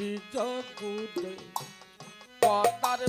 নিজ কুটে পতার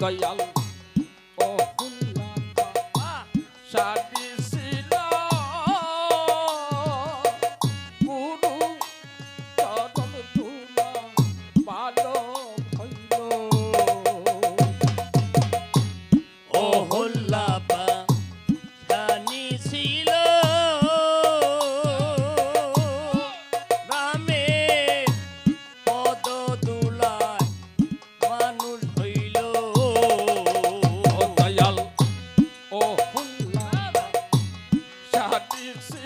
Dayal you see.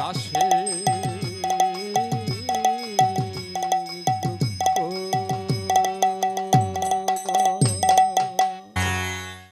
啥事